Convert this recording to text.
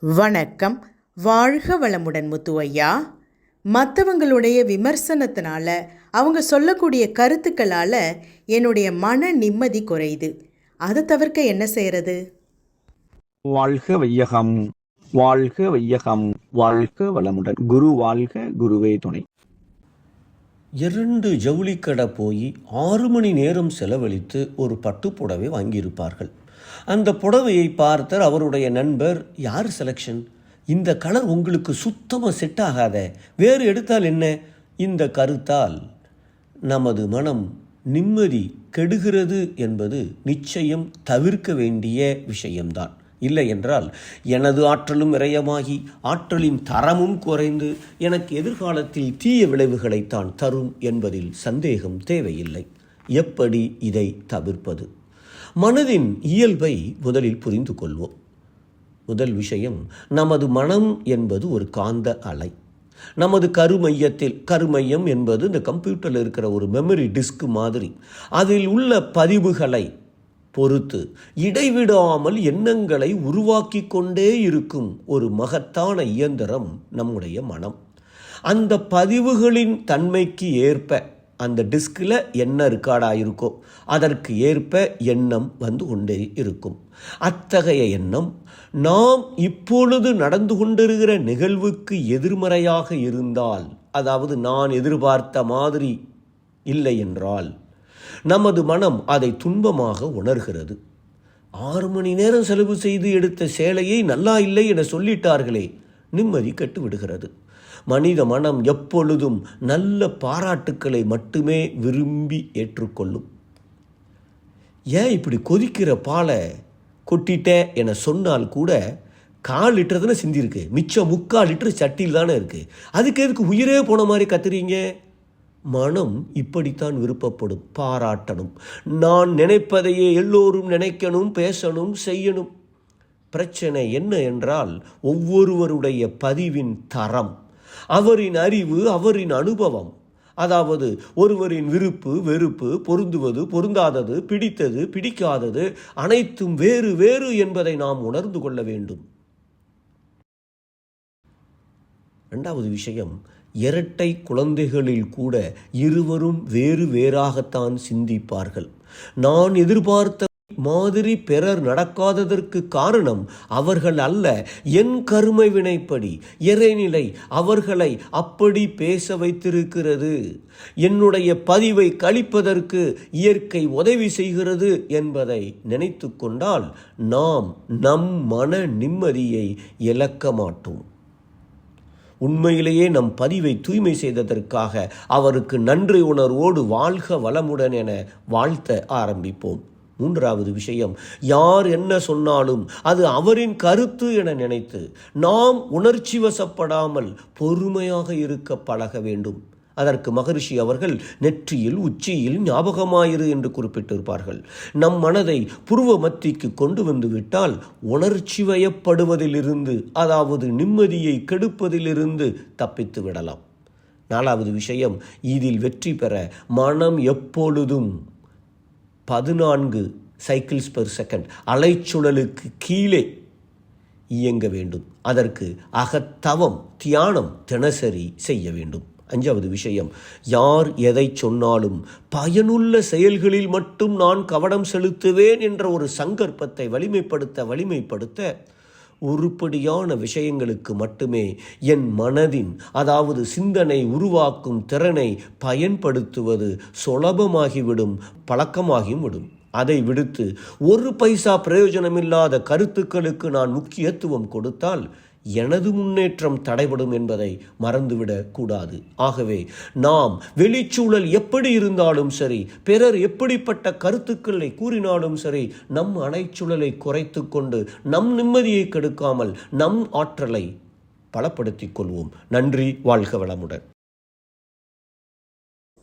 வணக்கம். வாழ்க வளமுடன் முத்து ஐயா மற்றவங்களுடைய விமர்சனத்தினால அவங்க சொல்லக்கூடிய கருத்துக்களால் என்னுடைய மன நிம்மதி குறையுது. அதை தவிர்க்க என்ன செய்யறது வாழ்க வையகம். வாழ்க வையகம். வாழ்க வளமுடன். குரு வாழ்க குருவே துணை. இரண்டு ஜவுளிக்கடை போய் ஆறு மணி நேரம் செலவழித்து ஒரு பட்டு புடவை வாங்கியிருப்பார்கள். அந்த புடவையை பார்த்தார் அவருடைய நண்பர் யார் செலெக்ஷன் இந்த கலர் உங்களுக்கு சுத்தமாக செட் ஆகாத. வேறு எடுத்தால் என்ன? இந்த கருத்தால் நமது மனம் நிம்மதி கெடுகிறது என்பது நிச்சயம் தவிர்க்க வேண்டிய விஷயம்தான். இல்லை என்றால் எனது ஆற்றலும் விரயமாகி ஆற்றலின் தரமும் குறைந்து எனக்கு எதிர்காலத்தில் தீய விளைவுகளைத்தான் தரும் என்பதில் சந்தேகம் தேவையில்லை. எப்படி இதை தவிர்ப்பது? மனதின் இயல்பை முதலில் புரிந்து கொள்வோம். முதல் விஷயம் நமது மனம் என்பது ஒரு காந்த அலை. நமது கருமையத்தில் கருமையம் என்பது இந்த கம்ப்யூட்டரில் இருக்கிற ஒரு மெமரி டிஸ்க் மாதிரி. அதில் உள்ள பதிவுகளை பொறுத்து இடைவிடாமல் எண்ணங்களை உருவாக்கி கொண்டே இருக்கும் ஒரு மகத்தான இயந்திரம் நம்முடைய மனம். அந்த பதிவுகளின் தன்மைக்கு ஏற்ப அந்த டிஸ்கில் என்ன ரெக்கார்டாக இருக்கோ அதற்கு ஏற்ப எண்ணம் வந்து கொண்டே இருக்கும். அத்தகைய எண்ணம் நாம் இப்பொழுது நடந்து கொண்டிருக்கிற நிகழ்வுக்கு எதிர்மறையாக இருந்தால் அதாவது நான் எதிர்பார்த்த மாதிரி இல்லை என்றால் நமது மனம் அதை துன்பமாக உணர்கிறது. ஆறு மணி நேரம் செலவு செய்து எடுத்த சேலையை நல்லா இல்லை என சொல்லிட்டார்களே நிம்மதி கெட்டு விடுகிறது மனித மனம் எப்பொழுதும் நல்ல பாராட்டுக்களை மட்டுமே விரும்பி ஏற்றுக்கொள்ளும். ஏன் இப்படி கொதிக்கிற பாலை கொட்டிட்டேன் என சொன்னால் கூட கால் லிட்டர் தானே சிந்திருக்கு மிச்சம் முக்கால் லிட்டர் சட்டியில் தானே இருக்குது அதுக்கு எதுக்கு உயிரே போன மாதிரி கத்துறீங்க? மனம் இப்படித்தான் விருப்பப்படும். பாராட்டணும். நான் நினைப்பதையே எல்லோரும் நினைக்கணும் பேசணும் செய்யணும். பிரச்சனை என்ன என்றால் ஒவ்வொருவருடைய பதிவின் தரம். அவரின் அறிவு அவரின் அனுபவம். அதாவது ஒருவரின் விருப்பு வெறுப்பு பொருந்துவது பொருந்தாதது பிடித்தது பிடிக்காதது அனைத்தும் வேறு வேறு என்பதை நாம் உணர்ந்து கொள்ள வேண்டும். ரெண்டாவது விஷயம் இரட்டை குழந்தைகளில் கூட இருவரும் வேறு வேறாகத்தான் சிந்திப்பார்கள். நான் எதிர்பார்த்த மாதிரி பிறர் நடக்காததற்கு காரணம் அவர்கள் அல்ல. என் கருமை வினைப்படி இறைநிலை அவர்களை அப்படி பேச வைத்திருக்கிறது. என்னுடைய பதிவை கழிப்பதற்கு இயற்கை உதவி செய்கிறது என்பதை நினைத்து கொண்டால் நாம் நம் மன நிம்மதியை இழக்க மாட்டோம். உண்மையிலேயே நம் பதிவை தூய்மை செய்ததற்காக அவருக்கு நன்றி உணர்வோடு வாழ்க வளமுடன் என வாழ்த்த ஆரம்பிப்போம். மூன்றாவது விஷயம் யார் என்ன சொன்னாலும் அது அவரின் கருத்து என நினைத்து நாம் உணர்ச்சி வசப்படாமல் பொறுமையாக இருக்க பழக வேண்டும். அதற்கு மகரிஷி அவர்கள் நெற்றியில் உச்சியில் ஞாபகமாயிரு என்று குறிப்பிட்டிருப்பார்கள். நம் மனதை புருவ மத்திக்கு கொண்டு வந்துவிட்டால் உணர்ச்சி வயப்படுவதிலிருந்து அதாவது நிம்மதியை கெடுப்பதிலிருந்து தப்பித்து விடலாம். நாலாவது விஷயம் இதில் வெற்றி பெற மனம் எப்பொழுதும் பதினான்கு சைக்கிள்ஸ் பெர் செகண்ட் அலைச்சுழலுக்கு கீழே இயங்க வேண்டும். அதற்கு அகத்தவம் தியானம் தினசரி செய்ய வேண்டும். அஞ்சாவது விஷயம் யார் எதை சொன்னாலும் பயனுள்ள செயல்களில் மட்டும் நான் கவனம் செலுத்துவேன் என்ற ஒரு சங்கற்பத்தை வலிமைப்படுத்த வலிமைப்படுத்த உருப்படியான விஷயங்களுக்கு மட்டுமே என் மனதின் அதாவது சிந்தனை உருவாக்கும் திறனை பயன்படுத்துவது சுலபமாகிவிடும் பழக்கமாகியும் விடும். அதை விடுத்து ஒரு பைசா பிரயோஜனமில்லாத கருத்துக்களுக்கு நான் முக்கியத்துவம் கொடுத்தால் எனது முன்னேற்றம் தடைபடும் என்பதை மறந்துவிடக் கூடாது. ஆகவே நாம் வெளிச்சூழல் எப்படி இருந்தாலும் சரி பிறர் எப்படிப்பட்ட கருத்துக்களை கூறினாலும் சரி நம் அணைச்சூழலை குறைத்து கொண்டு நம் நிம்மதியை கெடுக்காமல் நம் ஆற்றலை பலப்படுத்திக் கொள்வோம். நன்றி வாழ்க வளமுடன்.